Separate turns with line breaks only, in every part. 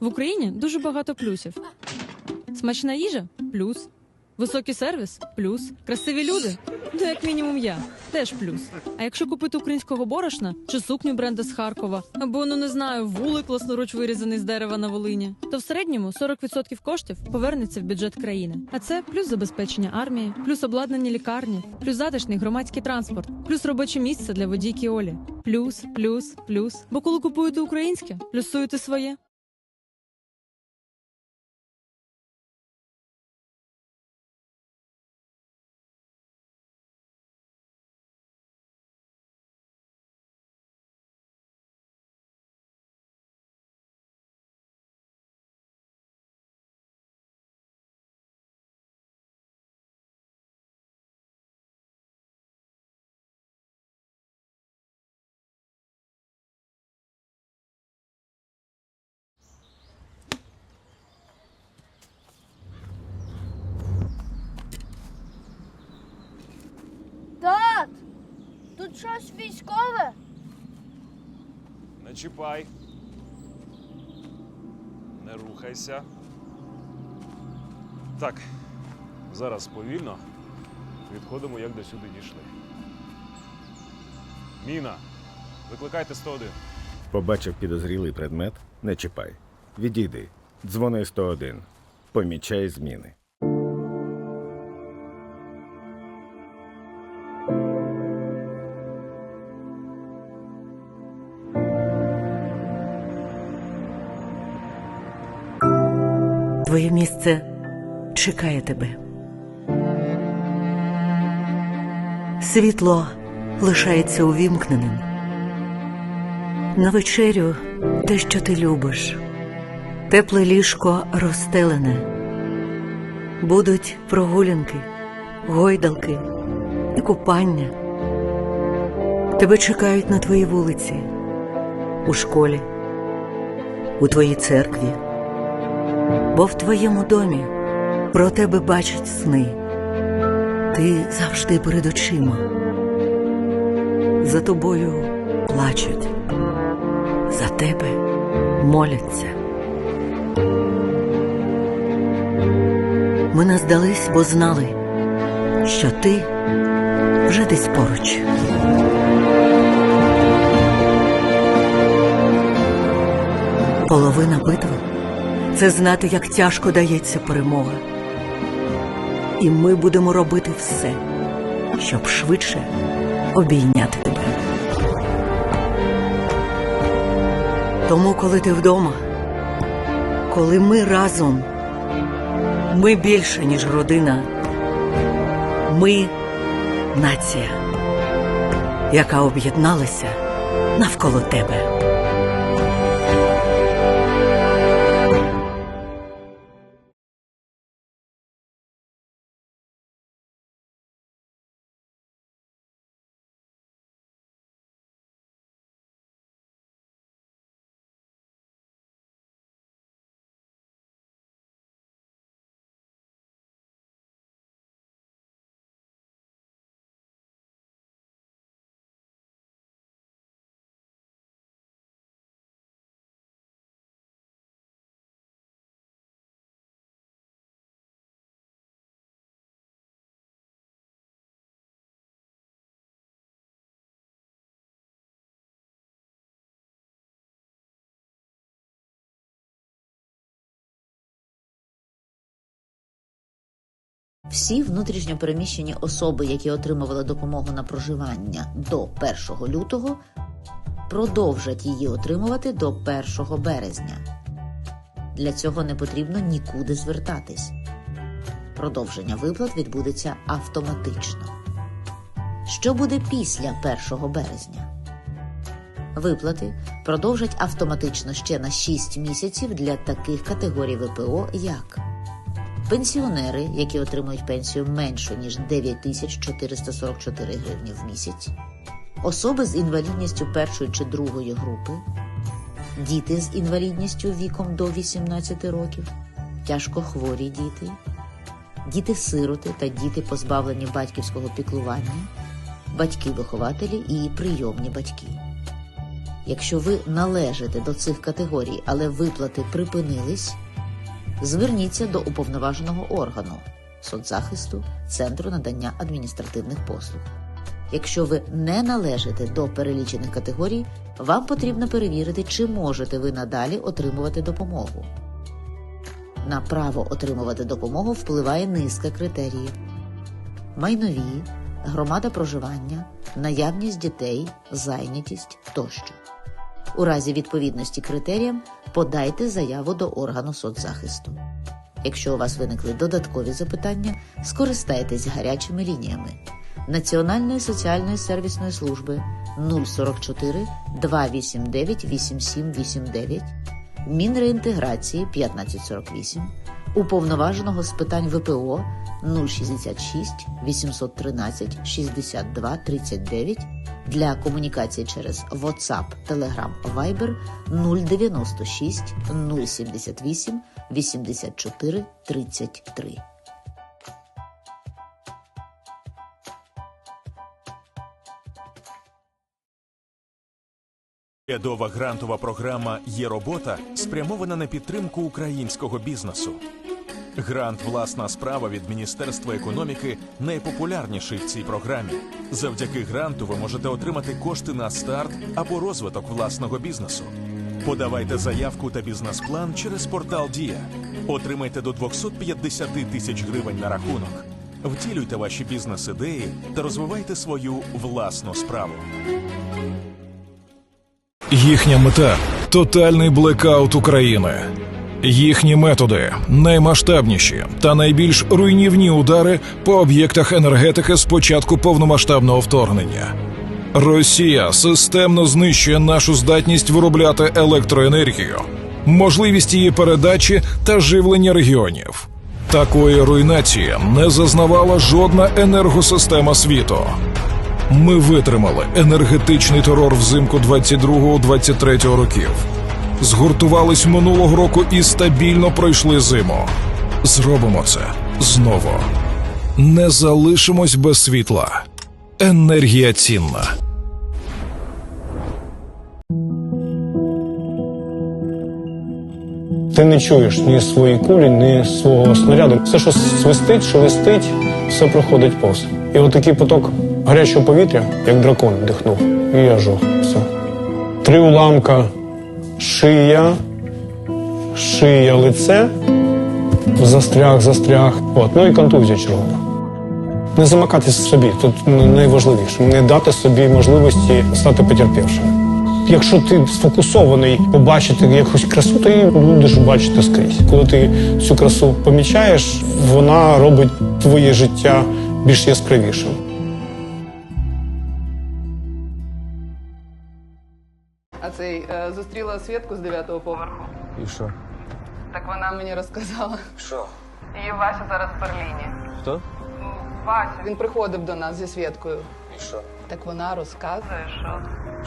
В Україні дуже багато плюсів. Смачна їжа плюс. Високий сервіс плюс. Красиві люди. Ну, як мінімум, я теж плюс. А якщо купити українського борошна чи сукню бренда з Харкова, або ну не знаю, вулик власноруч вирізаний з дерева на Волині, то в середньому 40% коштів повернеться в бюджет країни. А це плюс забезпечення армії, плюс обладнані лікарні, плюс затишний громадський транспорт, плюс робоче місце для водійки Олі. Плюс, плюс, плюс. Бо коли купуєте українське, плюсуєте своє.
Тат! Тут щось військове?
Не чіпай. Не рухайся. Так, зараз повільно відходимо, як до сюди дійшли. Міна, викликайте 101.
Побачив підозрілий предмет, не чіпай. Відійди. Дзвони 101. Помічай зміни.
Місце чекає тебе. Світло лишається увімкненим. На вечерю те, що ти любиш, тепле ліжко розстелене. Будуть прогулянки, гойдалки і купання. Тебе чекають на твоїй вулиці, у школі, у твоїй церкві бо в твоєму домі про тебе бачать сни. Ти завжди перед очима. За тобою плачуть, за тебе моляться. Ми не здались, бо знали, що ти вже десь поруч. Половина битви це знати, як тяжко дається перемога. І ми будемо робити все, щоб швидше обійняти тебе. Тому, коли ти вдома, коли ми разом, ми більше, ніж родина, ми нація, яка об'єдналася навколо тебе.
Всі внутрішньо переміщені особи, які отримували допомогу на проживання до 1 лютого, продовжать її отримувати до 1 березня. Для цього не потрібно нікуди звертатись. Продовження виплат відбудеться автоматично. Що буде після 1 березня? Виплати продовжать автоматично ще на 6 місяців для таких категорій ВПО, як Пенсіонери, які отримують пенсію меншу ніж 9444 гривні в місяць, особи з інвалідністю першої чи другої групи, діти з інвалідністю віком до 18 років, тяжкохворі діти, діти-сироти та діти, позбавлені батьківського піклування, батьки-вихователі і прийомні батьки. Якщо ви належите до цих категорій, але виплати припинились, зверніться до уповноваженого органу соцзахисту Центру надання адміністративних послуг. Якщо ви не належите до перелічених категорій, вам потрібно перевірити, чи можете ви надалі отримувати допомогу. На право отримувати допомогу впливає низка критеріїв: майнові, громада проживання, наявність дітей, зайнятість тощо. У разі відповідності критеріям подайте заяву до органу соцзахисту. Якщо у вас виникли додаткові запитання, скористайтесь гарячими лініями Національної соціальної сервісної служби 044 289 8789, Мінреінтеграції 1548, уповноваженого з питань ВПО 066 813 62 39 для комунікації через WhatsApp, Telegram, Viber 096 078 84 33.
Урядова грантова програма Є робота спрямована на підтримку українського бізнесу. Грант Власна справа від Міністерства економіки найпопулярніший в цій програмі. Завдяки гранту ви можете отримати кошти на старт або розвиток власного бізнесу. Подавайте заявку та бізнес-план через портал Дія. Отримайте до 250 тисяч гривень на рахунок. Втілюйте ваші бізнес-ідеї та розвивайте свою власну справу.
Їхня мета тотальний блекаут України. Їхні методи наймасштабніші та найбільш руйнівні удари по об'єктах енергетики з початку повномасштабного вторгнення. Росія системно знищує нашу здатність виробляти електроенергію, можливість її передачі та живлення регіонів. Такої руйнації не зазнавала жодна енергосистема світу. Ми витримали енергетичний терор взимку 22-23 років. Згуртувались минулого року і стабільно пройшли зиму. Зробимо це знову. Не залишимось без світла. Енергія цінна.
Ти не чуєш ні свої кулі, ні свого снаряду. Все, що свистить, шелестить, все проходить повз. І от такий поток гарячого повітря, як дракон, дихнув. І я жох. Все. Три уламка, шия, шия, лице, застряг, застряг. От, ну і контузія чергова. Не замикатись в собі, тут найважливіше. Не дати собі можливості стати потерпівшим. Якщо ти сфокусований побачити якусь красу, ти будеш бачити скрізь. Коли ти цю красу помічаєш, вона робить твоє життя більш яскравішим.
А цей е, зустріла Свідку з дев'ятого поверху.
І що?
Так вона мені розказала.
Що?
Її Вася зараз в Берліні.
Хто?
Вася. Він приходив до нас зі Свідкою.
І що?
Так вона розказує, що.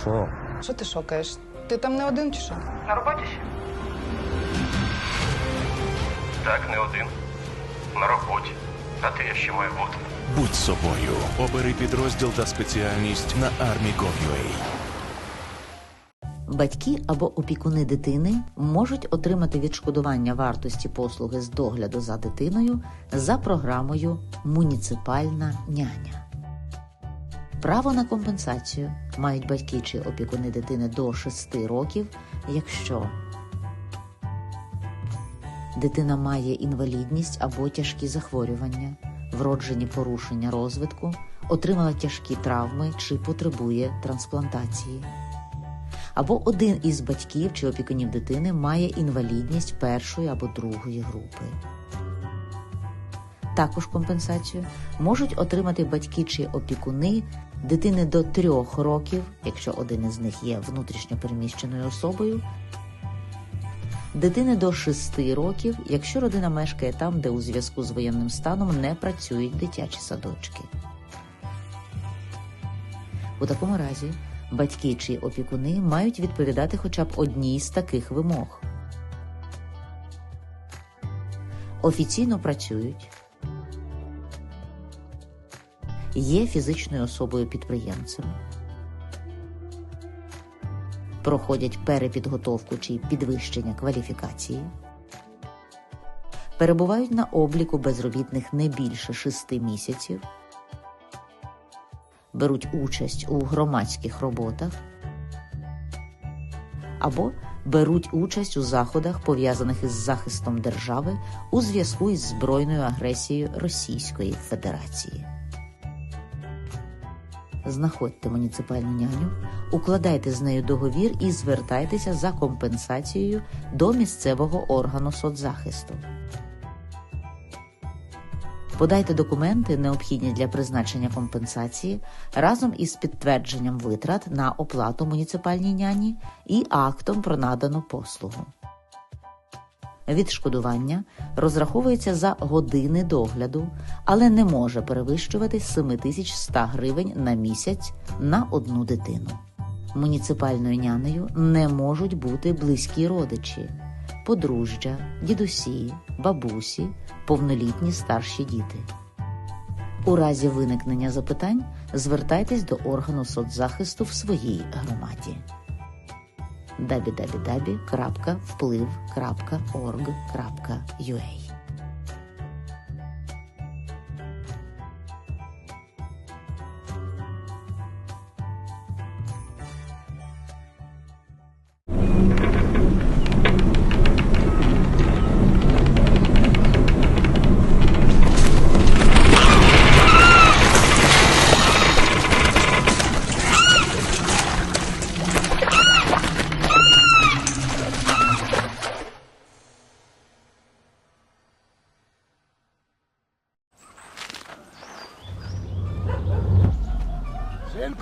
Що?
Що ти шокаєш? Ти там не один чи що? На роботі ще?
Так, не один. На роботі. А ти я ще маю бути.
Будь собою. Обери підрозділ та спеціальність на Army.gov.ua.
Батьки або опікуни дитини можуть отримати відшкодування вартості послуги з догляду за дитиною за програмою Муніципальна няня. Право на компенсацію мають батьки чи опікуни дитини до 6 років, якщо дитина має інвалідність або тяжкі захворювання, вроджені порушення розвитку, отримала тяжкі травми чи потребує трансплантації або один із батьків чи опікунів дитини має інвалідність першої або другої групи. Також компенсацію можуть отримати батьки чи опікуни дитини до трьох років, якщо один із них є внутрішньо переміщеною особою, дитини до 6 років, якщо родина мешкає там, де у зв'язку з воєнним станом не працюють дитячі садочки. У такому разі батьки чи опікуни мають відповідати хоча б одній з таких вимог. Офіційно працюють, є фізичною особою підприємцем, проходять перепідготовку чи підвищення кваліфікації, перебувають на обліку безробітних не більше шести місяців, беруть участь у громадських роботах або беруть участь у заходах, пов'язаних із захистом держави у зв'язку із збройною агресією Російської Федерації. Знаходьте муніципальну няню, укладайте з нею договір і звертайтеся за компенсацією до місцевого органу соцзахисту. Подайте документи, необхідні для призначення компенсації, разом із підтвердженням витрат на оплату муніципальній няні і актом про надану послугу. Відшкодування розраховується за години догляду, але не може перевищувати 7100 гривень на місяць на одну дитину. Муніципальною нянею не можуть бути близькі родичі, подружжя, дідусі, бабусі, повнолітні старші діти. У разі виникнення запитань звертайтесь до органу соцзахисту в своїй громаді www.вплив.org.ua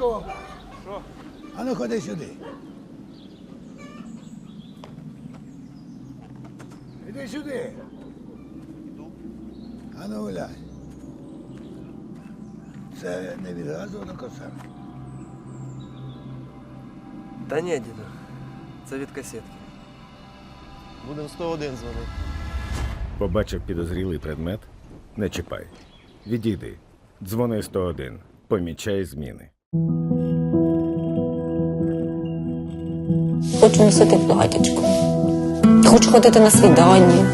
Що? А ну ходи сюди. Іди сюди. А ну гуляй. Це не від газу на коса.
Та ні, діду. Це від касетки. Будемо 101 дзвонити.
Побачив підозрілий предмет? Не чіпай. Відійди. Дзвони 101. Помічай зміни.
Хочу носити платячко. Хочу ходити на свідання.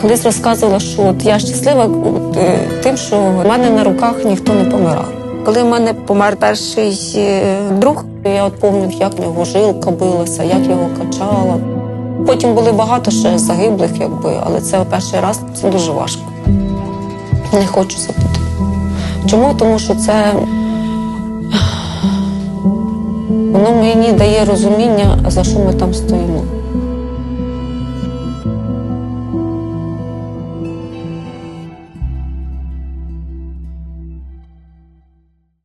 Колись розказувала, що от я щаслива е, тим, що в мене на руках ніхто не помирав. Коли в мене помер перший е, друг, я от пам'ятаю, як в нього жилка билася, як його качала. Потім були багато ще загиблих, якби, але це перший раз це дуже важко. Не хочу забути. Чому? Тому що це воно мені дає розуміння, за що ми там стоїмо.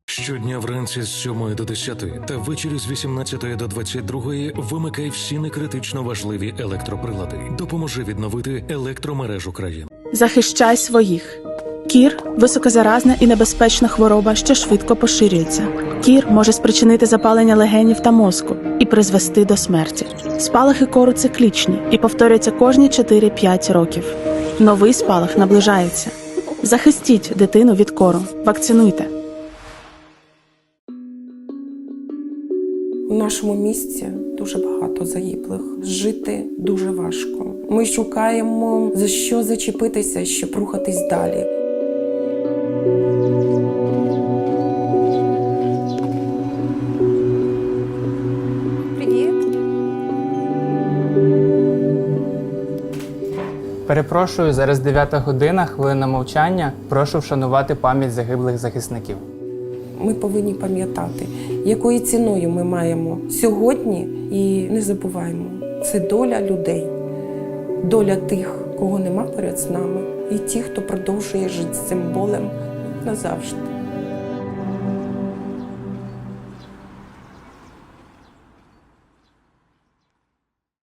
Щодня вранці з 7 до 10 та ввечері з 18 до 22 вимикай всі некритично важливі електроприлади. Допоможи відновити електромережу країни.
Захищай своїх. Кір високозаразна і небезпечна хвороба, що швидко поширюється. Кір може спричинити запалення легенів та мозку і призвести до смерті. Спалахи кору циклічні і повторюються кожні 4-5 років. Новий спалах наближається. Захистіть дитину від кору. Вакцинуйте.
У нашому місті дуже багато загиблих. Жити дуже важко. Ми шукаємо за що зачепитися, щоб рухатись далі.
Перепрошую, зараз 9 година, хвилина мовчання. Прошу вшанувати пам'ять загиблих захисників.
Ми повинні пам'ятати, якою ціною ми маємо сьогодні, і не забуваємо, це доля людей, доля тих, кого нема поряд з нами, і ті, хто продовжує жити з цим болем назавжди.